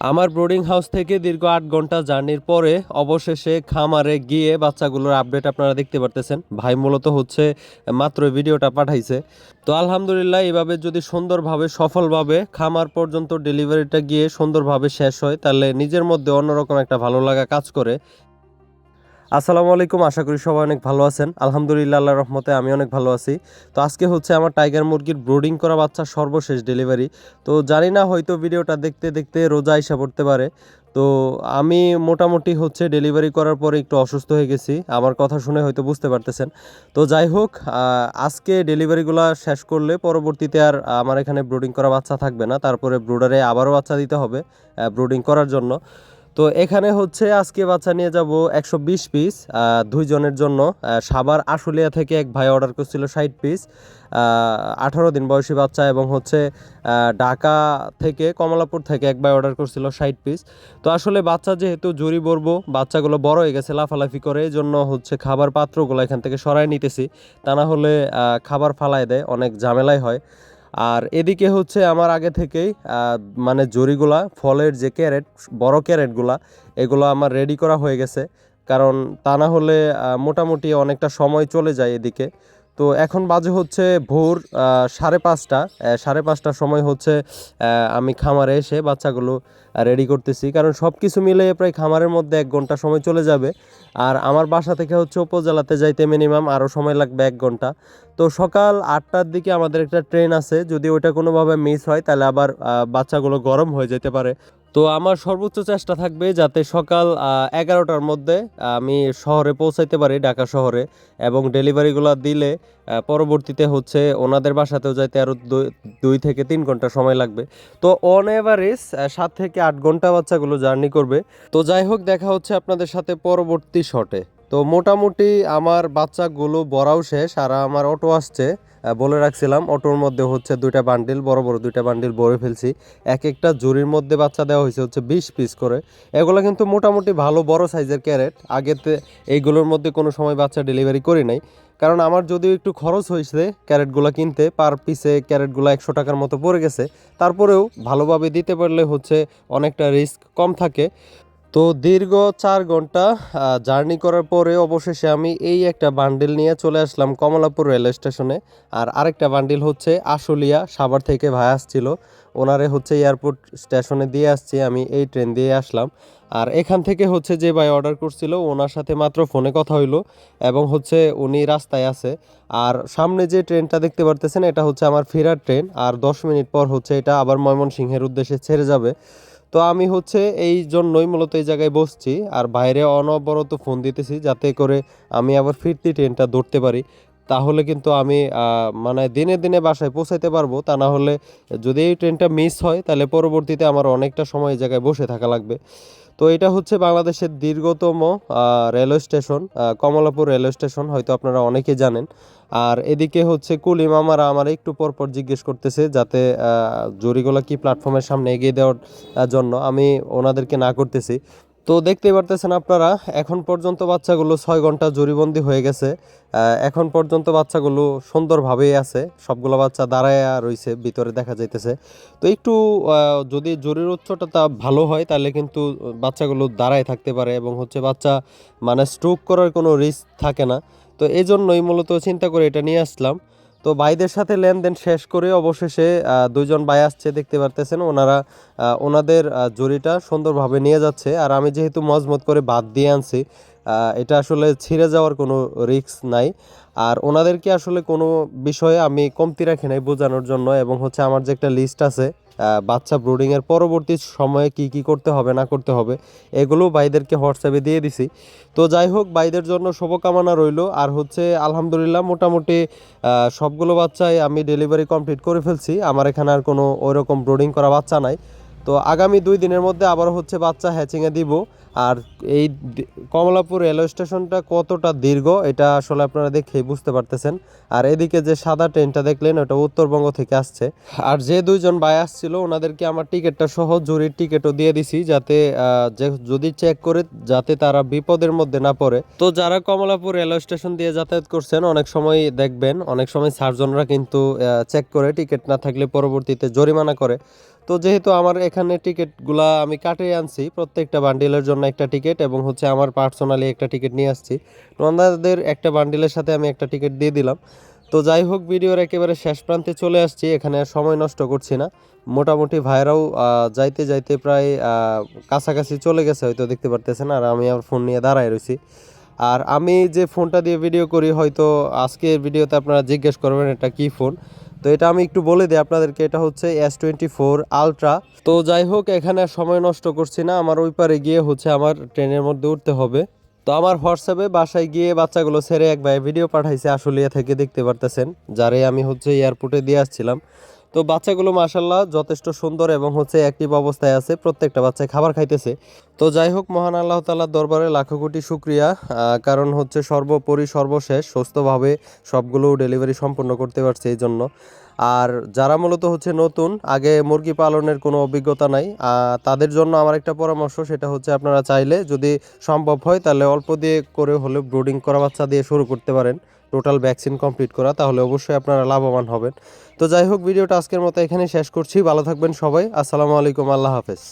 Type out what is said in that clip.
আমার brooding house থেকে দীর্ঘ আট ঘণ্টা জার্নির পরে অবশেষে খামারে গিয়ে বাচ্চাগুলোর আপডেট আপনারা দেখতে পারতেছেন। ভাই মূলত হচ্ছে মাত্র ভিডিওটা পাঠাইছে। তো আলহামদুলিল্লাহ, এভাবে যদি সুন্দরভাবে, সফলভাবে খামার পর্যন্ত ডেলিভারিটা গিয়ে সুন্দরভাবে শেষ হয়, তাহলে নিজের মধ্যে অন্যরকম একটা ভালো লাগা কাজ করে। আসসালামু আলাইকুম, আশা করি সবাই অনেক ভালো আছেন। আলহামদুলিল্লাহ আল্লাহ রহমতে আমি অনেক ভালো আছি। তো আজকে হচ্ছে আমার টাইগার মুরগির ব্রোডিং করা বাচ্চা সর্বশেষ ডেলিভারি। তো জানি না, হয়তো ভিডিওটা দেখতে দেখতে রোজা আইসা পড়তে পারে। তো আমি মোটামুটি হচ্ছে ডেলিভারি করার পরে একটু অসুস্থ হয়ে গেছি। আমার কথা শুনে হয়তো বুঝতে পারতেছেন। তো যাই হোক আজকে ডেলিভারিগুলো শেষ করলে পরবর্তীতে আর আমার এখানে ব্রোডিং করা বাচ্চা থাকবে না। তারপরে ব্রুডারে আবারও বাচ্চা দিতে হবে ব্রোডিং করার জন্য। তো এখানে হচ্ছে আজকে বাচ্চা নিয়ে যাব একশো বিশ পিস দুইজনের জন্য। সাবার আশুলিয়া থেকে এক ভাই অর্ডার করছিল ষাট পিস আঠারো দিন বয়সী বাচ্চা এবং হচ্ছে ঢাকা থেকে কমলাপুর থেকে এক ভাই অর্ডার করছিল ষাট পিস তো আসলে বাচ্চা যেহেতু জুরি বরবো, বাচ্চাগুলো বড় হয়ে গেছে লাফালাফি করে, এই জন্য হচ্ছে খাবার পাত্রগুলো এখান থেকে সরাই নিতেছি। তা না হলে খাবার ফালায় দেয়, অনেক ঝামেলাই হয়। আর এদিকে হচ্ছে আমার আগে থেকেই মানে জরিগুলা ফলের যে ক্যারেট, বড় ক্যারেটগুলা, এগুলো আমার রেডি করা হয়ে গেছে। কারণ তা না হলে মোটামুটি অনেকটা সময় চলে যায় এদিকে। তো এখন বাজে হচ্ছে ভোর সাড়ে পাঁচটা। সাড়ে পাঁচটার সময় হচ্ছে আমি খামারে এসে বাচ্চাগুলো রেডি করতেছি। কারণ সব কিছু মিলে প্রায় খামারের মধ্যে এক ঘণ্টা সময় চলে যাবে। আর আমার বাসা থেকে হচ্ছে উপজেলাতে যাইতে মিনিমাম আরও সময় লাগবে এক ঘণ্টা। তো সকাল আটটার দিকে আমাদের একটা ট্রেন আছে। যদি ওইটা কোনোভাবে মিস হয়, তাহলে আবার বাচ্চাগুলো গরম হয়ে যেতে পারে। তো আমার সর্বোচ্চ চেষ্টা থাকবে যাতে সকাল এগারোটার মধ্যে আমি শহরে পৌঁছাইতে পারি ঢাকা শহরে এবং ডেলিভারিগুলো দিলে পরবর্তীতে হচ্ছে ওনাদের বাসাতেও যাইতে আরও দুই থেকে তিন ঘণ্টা সময় লাগবে। তো অন এভারেজ সাত থেকে আট ঘণ্টা বাচ্চাগুলো জার্নি করবে। তো যাই হোক, দেখা হচ্ছে আপনাদের সাথে পরবর্তী শটে। তো মোটামুটি আমার বাচ্চাগুলো বড়াও শেষ, আর আমার অটো আসছে। বলে রাখছিলাম, অটোর মধ্যে হচ্ছে দুইটা বান্ডিল, বড় বড় দুইটা বান্ডিল ভরে ফেলছি। এক একটা জুরির মধ্যে বাচ্চা দেওয়া হয়েছে হচ্ছে বিশ পিস করে। এগুলো কিন্তু মোটামুটি ভালো, বড় সাইজের ক্যারেট। আগেতে এইগুলোর মধ্যে কোনো সময় বাচ্চা ডেলিভারি করি নাই। কারণ আমার যদিও একটু খরচ হয়েছে ক্যারেটগুলো কিনতে, পার পিসে ক্যারেটগুলো একশো টাকার মতো পড়ে গেছে। তারপরেও ভালোভাবে দিতে পারলে হচ্ছে অনেকটা রিস্ক কম থাকে। তো দীর্ঘ চার ঘণ্টা জার্নি করার পরে অবশেষে আমি এই একটা বান্ডিল নিয়ে চলে আসলাম কমলাপুর রেল স্টেশনে। আর আরেকটা বান্ডিল হচ্ছে আশুলিয়া, সাভার থেকে ভাই আসছিল। ওনারে হচ্ছে এয়ারপোর্ট স্টেশনে দিয়ে আসছি, আমি এই ট্রেন দিয়ে আসলাম। আর এখান থেকে হচ্ছে যে ভাই অর্ডার করছিল, ওনার সাথে মাত্র ফোনে কথা হইল এবং হচ্ছে উনি রাস্তায় আছে। আর সামনে যে ট্রেনটা দেখতে পারতেছেন, এটা হচ্ছে আমার ফেরার ট্রেন। আর দশ মিনিট পর হচ্ছে এটা আবার ময়মনসিংহের উদ্দেশ্যে ছেড়ে যাবে। তো আমি হচ্ছে এই জন্যই মূলত এই জায়গায় বসছি। আর বাইরে অনবরত ফোন দিতেছি যাতে করে আমি আবার ফিরতি ট্রেনটা ধরতে পারি। তাহলে কিন্তু আমি মানে দিনে দিনে বাসায় পৌঁছাইতে পারব। তা না হলে যদি এই ট্রেনটা মিস হয়, তাহলে পরবর্তীতে আমার অনেকটা সময় এই জায়গায় বসে থাকা লাগবে। তো এটা হচ্ছে বাংলাদেশের দীর্ঘতম railway station Kamalapur railway station, হয়তো আপনারা অনেকে জানেন। আর এদিকে হচ্ছে কুলি মামারা আমার একটু পর পর জিজ্ঞেস করতেছে যাতে জরিগুলা কি প্ল্যাটফর্মের সামনে এগিয়ে দেওয়ার জন্য। আমি ওনাদেরকে না করতেছি। তো দেখতে পারতেছেন আপনারা, এখন পর্যন্ত বাচ্চাগুলো ছয় ঘণ্টা জরিবন্দি হয়ে গেছে। এখন পর্যন্ত বাচ্চাগুলো সুন্দরভাবেই আছে, সবগুলো বাচ্চা দাঁড়ায় রয়েছে ভিতরে দেখা যাইতেছে। তো একটু যদি জরির উচ্চতা ভালো হয়, তাহলে কিন্তু বাচ্চাগুলো দাঁড়ায় থাকতে পারে এবং হচ্ছে বাচ্চা মানে স্ট্রোক করার কোনো রিস্ক থাকে না। তো এই জন্যই মূলত চিন্তা করে এটা নিয়ে আসলাম। তো ভাইদের সাথে লেনদেন শেষ করে অবশেষে দুজন ভাই আসছে, দেখতে পারতেছেন, ওনারা ওনাদের জরিটা সুন্দরভাবে নিয়ে যাচ্ছে। আর আমি যেহেতু মজমত করে বাদ দিয়ে আনছি এটা আসলে ছিঁড়ে যাওয়ার কোনো রিস্ক নাই। আর ওনাদেরকে আসলে কোনো বিষয়ে আমি কমতি রাখি নাই বোঝানোর জন্য, এবং হচ্ছে আমার যে একটা লিস্ট আছে বাচ্চা ব্রুডিংয়ের পরবর্তী সময়ে কি কি করতে হবে, না করতে হবে, এগুলো ভাইদেরকে হোয়াটসঅ্যাপে দিয়ে দিছি। তো যাই হোক, ভাইদের জন্য শুভকামনা রইল। আর হচ্ছে, আলহামদুলিল্লাহ, মোটামুটি সবগুলো বাচ্চাই আমি ডেলিভারি কমপ্লিট করে ফেলছি। আমার এখানে আর কোনো ওইরকম ব্রুডিং করা বাচ্চা নাই। তো আগামী দুই দিনের মধ্যে আবার হচ্ছে বাচ্চা হ্যাচিংয়ে দিব। আর এই কমলাপুর রেলওয়ে স্টেশনটা কতটা দীর্ঘ, এটা আসলে আপনারা দেখেই বুঝতে পারতেছেন। আর এদিকে যে সাদা ট্রেনটা দেখলেন, ওটা উত্তরবঙ্গ থেকে আসছে। আর যে দুইজন ভাই আসছিল, ওনাদেরকে আমার টিকিটটা সহ জুরির টিকিটও দিয়ে দিছি যাতে যদি চেক করে যাতে তারা বিপদের মধ্যে না পড়ে। তো যারা কমলাপুর রেলওয়ে স্টেশন দিয়ে যাতায়াত করছেন, অনেক সময় দেখবেন, অনেক সময় সার্জনরা কিন্তু চেক করে টিকিট না থাকলে পরবর্তীতে জরিমানা করে। তো যেহেতু আমার এখানে টিকিটগুলা আমি কাটিয়ে আনছি, প্রত্যেকটা বান্ডিলের জন্য একটা টিকিট এবং হচ্ছে আমার পার্সোনালি একটা টিকিট নিয়ে আসছি। ওনাদের একটা বান্ডিলের সাথে আমি একটা টিকিট দিয়ে দিলাম। তো যাই হোক, ভিডিওর একেবারে শেষ প্রান্তে চলে আসছি, এখানে সময় নষ্ট করছি না। মোটামুটি ভাইরাও যাইতে যাইতে প্রায় কাছাকাছি চলে গেছে, হয়তো দেখতে পারতেছেন, আর আমি আমার ফোন নিয়ে দাঁড়ায় রয়েছি আর আমি যে ফোনটা দিয়ে ভিডিও করি, হয়তো আজকের ভিডিওতে আপনারা জিজ্ঞেস করবেন, এটা কি ফোন? তো এটা আমি একটু বলে দিই আপনাদেরকে, এটা হচ্ছে এস টোয়েন্টি ফোর আলট্রা তো যাই হোক, এখানে সময় নষ্ট করছি না, আমার ওই পারে গিয়ে হচ্ছে আমার ট্রেনের মধ্যে উঠতে হবে। তো আমার হোয়াটসঅ্যাপে বাসায় গিয়ে বাচ্চাগুলো ছেড়ে এক ভাই ভিডিও পাঠাইছে, আসলিয়া থেকে দেখতে পারতেছেন, যারে আমি হচ্ছে এয়ারপোর্টে দিয়ে আসছিলাম। তো বাচ্চাগুলো মাসাল্লাহ যথেষ্ট সুন্দর এবং হচ্ছে অ্যাক্টিভ অবস্থায় আছে, প্রত্যেকটা বাচ্চায় খাবার খাইতেছে। তো যাই হোক, মহান আল্লাহ তালার দরবারে লাখো কোটি শুক্রিয়া। কারণ হচ্ছে সর্বোপরি সর্বশেষ সুস্থভাবে সবগুলো ডেলিভারি সম্পন্ন করতে পারছে এই জন্য আর যারা মূলত হচ্ছে নতুন, আগে মুরগি পালনের কোনো অভিজ্ঞতা নাই তাদের জন্য আমার একটা পরামর্শ, সেটা হচ্ছে আপনারা চাইলে যদি সম্ভব হয় তাহলে অল্প দিয়ে করে হলে ব্রুডিং করা বাচ্চা দিয়ে শুরু করতে পারেন। টোটাল ভ্যাকসিন কমপ্লিট করা, তাহলে অবশ্যই আপনারা লাভবান হবেন। তো যাই হোক, ভিডিওটা আজকের মতো এখানে শেষ করছি। ভালো থাকবেন সবাই। আসসালামু আলাইকুম। আল্লাহ হাফেজ।